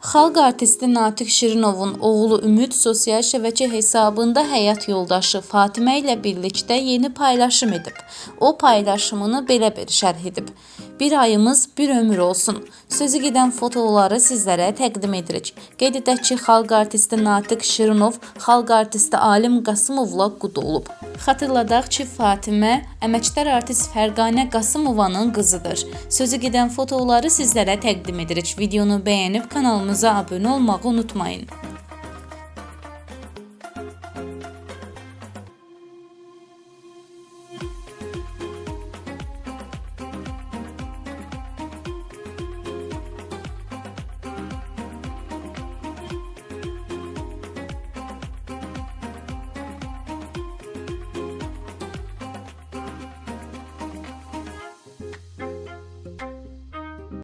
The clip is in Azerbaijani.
Xalq artisti Natiq Şirinovun oğlu Ümid sosial şəbəkə hesabında həyat yoldaşı Fatimə ilə birlikdə yeni paylaşım edib. O paylaşımını belə bir şərh edib. Bir ayımız bir ömür olsun. Sözü gedən fotoları sizlərə təqdim edirik. Qeyd edək ki, xalq artisti Natiq Şirinov xalq artisti Alim Qasımovla qud olub. Xatırladaq ki, Fatimə əməkdar artist Fərqanə Qasımovanın qızıdır. Sözü gedən fotoları sizlərə təqdim edirik. Videonu bəyənib kanalımıza abunə olmağı unutmayın.